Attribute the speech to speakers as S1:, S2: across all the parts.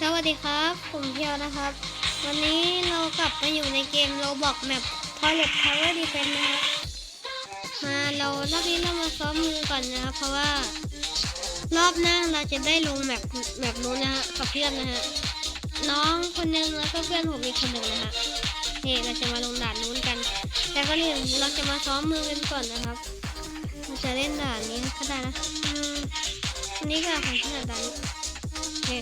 S1: สวัสดีครับ ผมเพียวนะครับ วันนี้เรากลับมาอยู่ในเกมโรบอกแมป Toilet Tower Defense นะครับ มาเรารอบนี้เรามาซ้อมมือก่อนนะครับ เพราะว่ารอบหน้าเราจะได้ลงแมปแมปนู้นนะฮะกับเพื่อนนะฮะน้องคนหนึงแล้วก็เพื่อนผมอีกคนหนึ่งนะฮะนี่เราจะมาลงด่านนู้นกัน แต่ก่อนอื่นเราจะมาซ้อมมือกันก่อนนะครับเราจะเล่นด่านนี้ก็ได้นะอันนี้ก็ของขนาดด่านนี้ เค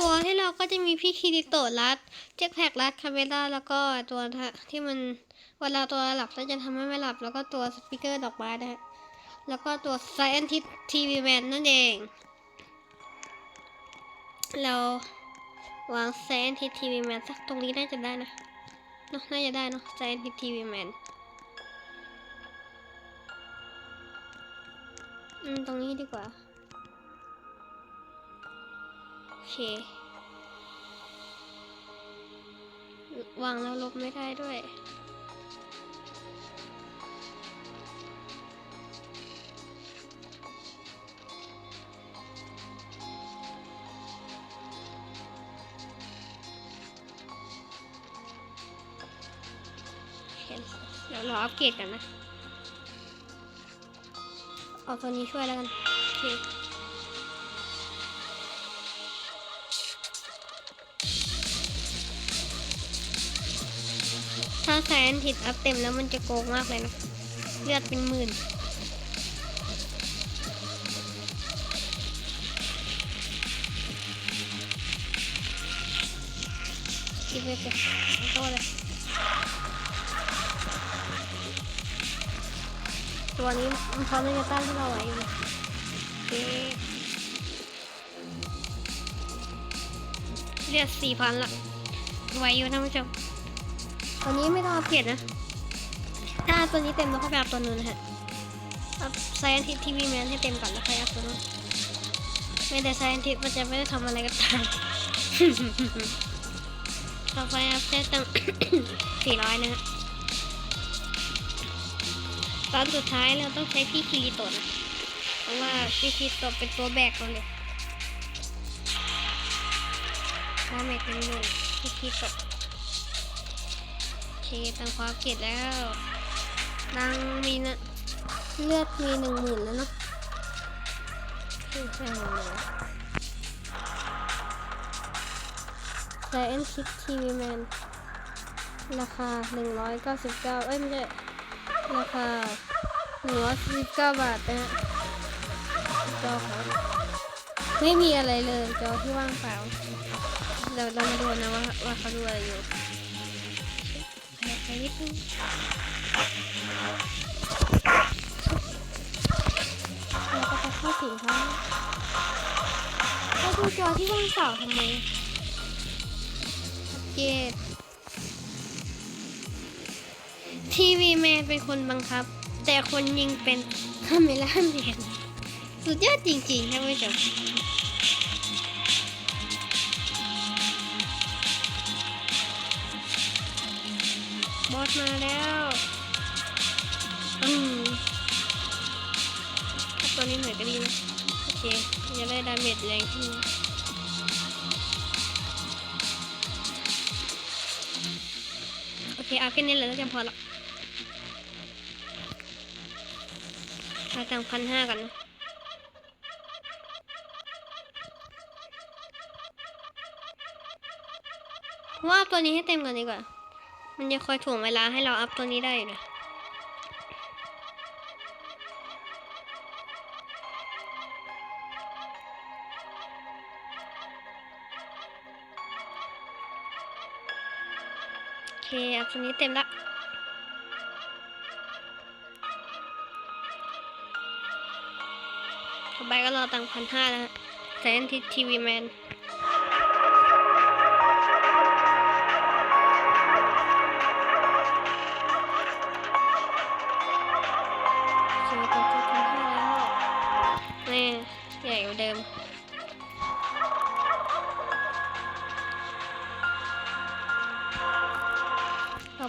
S1: ตัวที่เราก็จะมีพี่คิริโตรัดเจ็คแพกรัดคาเมล่าแล้วก็ตัวที่มันเวลาตัวหลับก็จะทำให้ไม่หลับ แล้วก็ตัวสปีกเกอร์ดอกไม้นะฮะแล้วก็ตัว Scientist TV Man นั่นเอง เราวาง Scientist TV Man สักตรงนี้น่าจะได้นะเนอะน่าจะได้เนอะ Scientist TV Man อืมตรงนี้ดีกว่า เค วางแล้วลบไม่ได้ด้วยเดี๋ยวรออัปเกรดกันนะ เอาตัวนี้ช่วยแล้วกัน โอเค ถ้าแซนทิดอัพเต็มแล้วมันจะโกงมากเลยนะ เลือดเป็นหมื่นคิดไปเก็บโทษเลยตัวนี้มันพร้อมที่จะต้านที่เราไหวอยู่เลือดสี่พันละไหวอยู่ท่านผู้ชม ตัวนี้ไม่ต้องอัปเกรดนะ ถ้าตัวนี้เต็มแล้วค่อยไปอัพตัวนู้นนะฮะอัพไซแอนทิทีวีแมนให้เต็มก่อนแล้วค่อยอัพตัวนู้นไม่แต่ไซแอนทิมันจะไม่ได้ทำอะไรก็ตามต่อไปอัพแค่ตั้งสี่ร้อยนะฮะตอนสุดท้ายเราต้องใช้พี่คิริโตะนะเพราะว่าพี่คิริโตะเป็นตัวแบกเราเลยดาเมจเป็นหมื่นพี่คิริโตะ เคตังความเกตแล้วตังมีนะเลือดมีหนึ่งหมื่นแล้วเนาะใช่หนึ่งหมื่นแต่เอ็นคิดทีวีแมนราคาหนึ่งร้อยเก้าสิบเก้าเอ้ย ไม่ใช่ ราคาหนึ่งร้อยสิบเก้าบาทนะฮะจอเขาไม่มีอะไรเลยจอที่ว่างเปล่าเดี๋ยวเรามาดูนะว่าว่าเขาดูอะไรอยู่ นิดนึงแล้วก็จะเข้าถึงเขาแล้วดูจอที่ว่างเปล่าทำไมเกตทีวีแมนเป็นคนบังคับ แต่คนยิงเป็นคาเมล่าแมนสุดยอดจริงๆท่านผู้ชม บอสมาแล้วอืมถ้าตัวนี้หน่อยก็ดีนะโอเคจะได้ดาเมจแรงขึ้นโอเคเอาแค่นี้เลยแล้วกันพอละเอาตังพันห้ากันนะว่าตัวนี้ให้เต็มก่อนดีกว่า มันจะคอยถ่วงเวลาให้เราอัพตัวนี้ได้อยู่นะโอเคอัพตัวนี้เต็มละต่อไปก็รอตังพันห้าแล้วฮะแสนทีทีวีแมน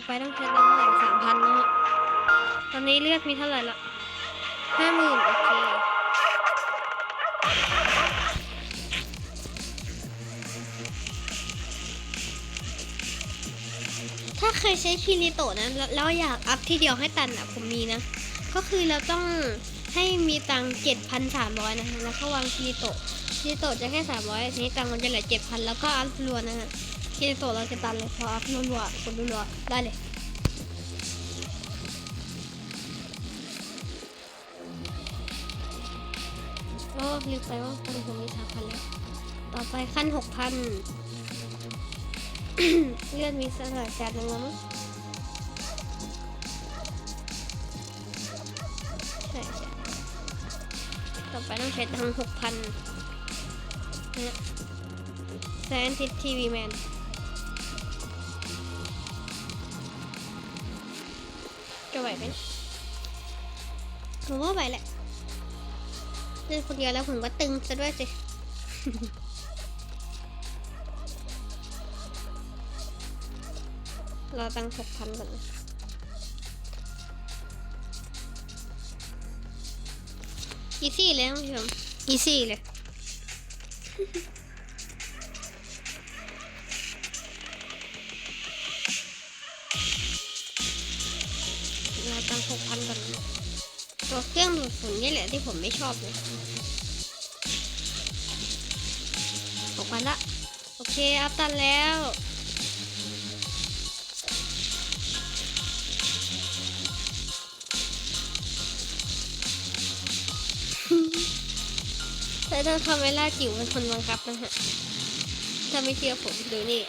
S1: ไปต้องใช้เงินเท่าไหร่สามพันนะตอนนี้เลือดมีเท่าไหร่ละห้าหมื่นโอเคถ้าเคยใช้คินิโตะนะแล้วอยากอัพทีเดียวให้ตันอะผมมีนะ ก็คือเราต้องให้มีตังเจ็ดพันสามร้อยนะแล้วก็วางคินิโตะคินิโตะจะแค่สามร้อยทีนี้ตังมันจะเหลือเจ็ดพันแล้วก็อัพรัวนะฮะ คิริโตะเราจะตันเลยพออัพรัวๆกดรัวๆได้เลยโอ้ลืมไปว่าตอนนผมมีสามพันแล้ว ต่อไปขั้นหกพันเลื่อนมีสถานการณ์หนึ่งแล้วมั้งใช่ใช่ต่อไปต้องใช้ตังหกพันนะแซนติทีวีแมน จะไหวไหมผมว่าไหวแหละเล่นคนเดียวแล้วผมก็ตึงซะด้วยสิรอตังหกพันก่อนอีซี่เลยท่านผู้ชมอีซี่เลย ตัวเครื่องดูดฝุ่นนี่แหละที่ผมไม่ชอบเลยหกพันละ โอเค อัพตันแล้วแต่ถ้าทำเวลาจิ๋วเป็นคนบังคับนะฮะถ้าไม่เชื่อผมดูนี่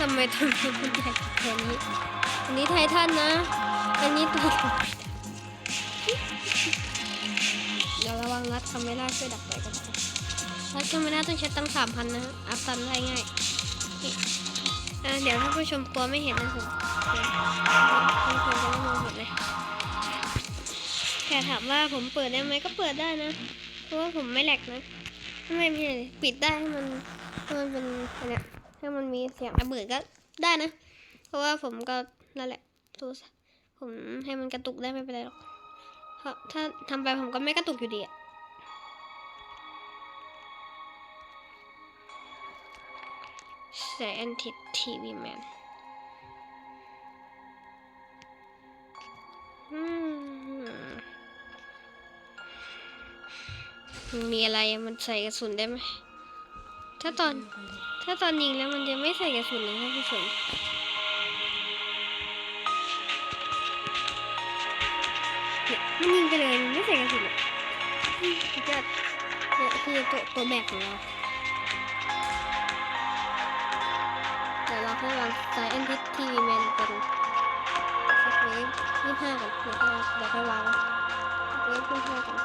S1: ทำไมทำตัวมันใหญ่แค่นี้ อันนี้ไททันนะ อันนี้ตัวเดี๋ยวระวังรัดคาเมล่าช่วยดักไว้กันนรัดคาเมล่าต้องใช้ตั้งสามพันนะอัพตันได้ง่ายเดี๋ยวถ้านผู้ชมกลัวไม่เห็นนะผมท่านผู้ชมจะไม่มองห็นเลยแค่ถามว่าผมเปิดได้ไหมก็เปิดได้นะ เพราะว่าผมไม่แหลกนะทำไมไม่ปิดได้ให้มันให้มันเป็นอันเนี้ย ให้มันมีเสียงระเบิดก็ได้นะ เพราะว่าผมก็นั่นแหละดูสผมให้มันกระตุกได้ไม่เป็นไรหรอกเพราะถ้าทำไปผมก็ไม่กระตุกอยู่ดีอะใส่แอนติทีวีแมนมีอะไรมันใส่กระสุนได้ไหม ถ้าตอน ถ้าตอนยิงแล้วมันจะไม่ใส่กระสุนเลยท่านผู้ชมมันยิงไปเลยไม่ใส่กระสุนอะสุดยอดเนี่ยคือตัวตัวแบกของเราเดี๋ยวเราค่อยวางสายแอนทิทีวีแมนเป็นสักเวฟยี่ห้าก่อนเดี๋ยวค่อยเดี๋ยวค่อยวางเวฟยี่ห้าก่อน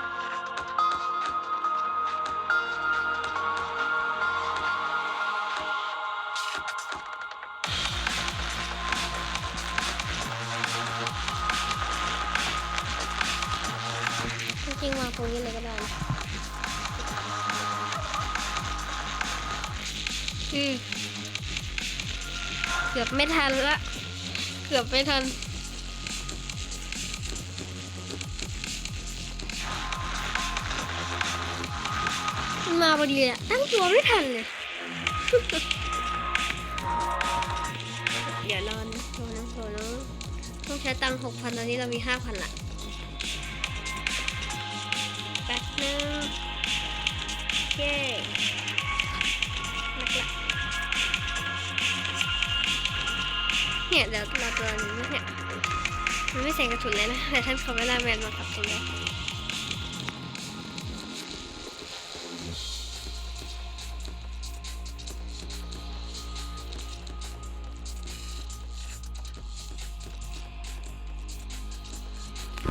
S1: ริงๆวางตรงนี้เลยก็ได้นะอืมเกือบไม่ทันละ เกือบไม่ทันมันมาพอดีเลยอะตั้งตัวไม่ทันเลยเดี๋ยวรอนะรอนะรอนะต้องใช้ตังค์หกพันตอนนี้เรามีห้าพันละ เคหลักละเนี่ยเดี๋ยวเราตัวนี้เนี่ยมันไม่ใส่กระสุนเลยนะ แต่ท่านเขาเวลาแมนมาขับตรงนี้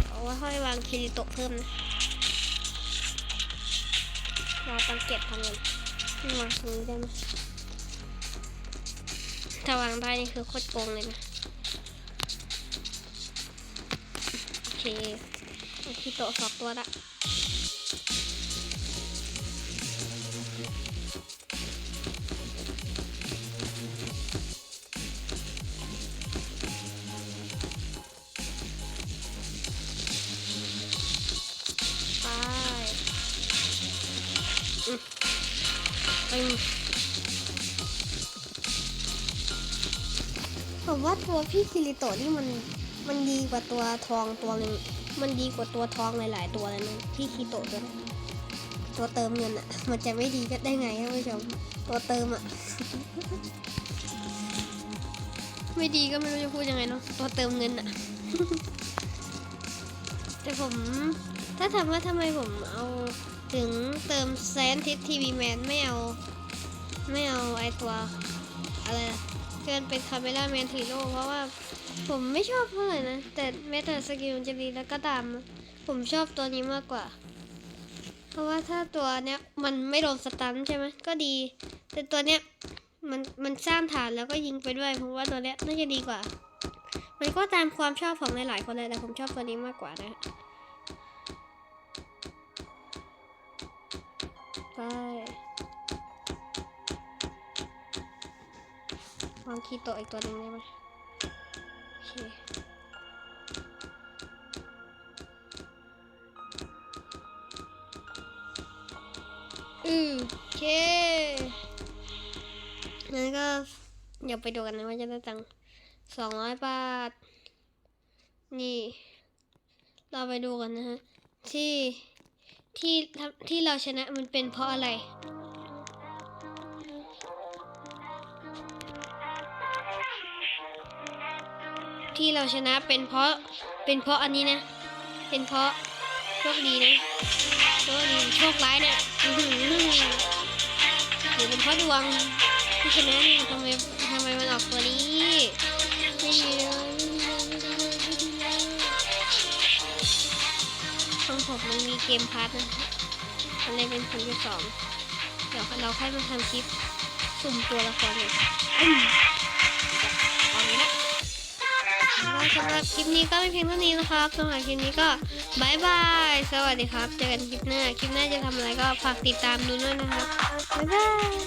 S1: เอาไว้ห้อยวางคิริโตเพิ่มนะ ต้องเก็บทำเงินวางตรงนี้ได้ไหมถ้าวางได้นี่คือโคตรโกงเลยนะโอเคโอเคโต๊ะสองตัวละ ผมว่าตัวพี่คิริโตะนี่มันมันดีกว่าตัวทองตัวหนึ่งมันดีกว่าตัวทองหลาย ๆ ตัวเลยนะพี่คิริโตะตัวตัวเติมเงินอะมันจะไม่ดีก็ได้ไงท่านผู้ชมตัวเติมอะไม่ดีก็ไม่รู้จะพูดยังไงเนาะตัวเติมเงินอะแต่ผม ถ้าถามว่าทำไมผมเอา ถึงเติมแซนทิสทีวีแมนไม่เอา ไม่เอาไอตัว อะไรเกินเป็นคาเมล่าแมนทีโร่เพราะว่าผมไม่ชอบเท่าไหร่นะ แต่แม้แต่สกิลจะดีแล้วก็ตาม ผมชอบตัวนี้มากกว่า เพราะว่าถ้าตัวเนี้ยมันไม่โดนสตันใช่ไหมก็ดี แต่ตัวเนี้ยมันมันสร้างฐานแล้วก็ยิงไปด้วยเพราะว่าตัวเนี้ยน่าจะดีกว่า มันก็ตามความชอบของหลายๆคนเลยแต่ผมชอบตัวนี้มากกว่านะ ไป วางคีโตอีกตัวหนึ่งได้ไหมโอเคอือโอเคงั้นก็เดี๋ยวไปดูกันนะว่าจะได้ตังค์สองร้อยบาท นี่ เราไปดูกันนะฮะ ที่ ที่ที่เราชนะมันเป็นเพราะอะไร ที่เราชนะเป็นเพราะเป็นเพราะอันนี้นะ เป็นเพราะโชคดีนะโชคดีโชคร้ายเนี่ยหรือเป็นเพราะดวงที่ชนะนี่ทำไมทำไมมันออกตัวนี้ ผมมันมีเกมพาร์ทนะมันเลยเป็นศูนย์จุดสองเดี๋ยวเราค่อยมาทำคลิปสุ่มตัวละครเลยอืมเอางนี้นะสำหรับคลิปนี้ก็เป็นเพียงเท่านี้นะครับสำหรับคลิปนี้ก็บายบาย สวัสดีครับ เจอกันคลิปหน้า คลิปหน้าจะทำอะไรก็ฝากติดตามดูด้วยนะครับบ๊ายบาย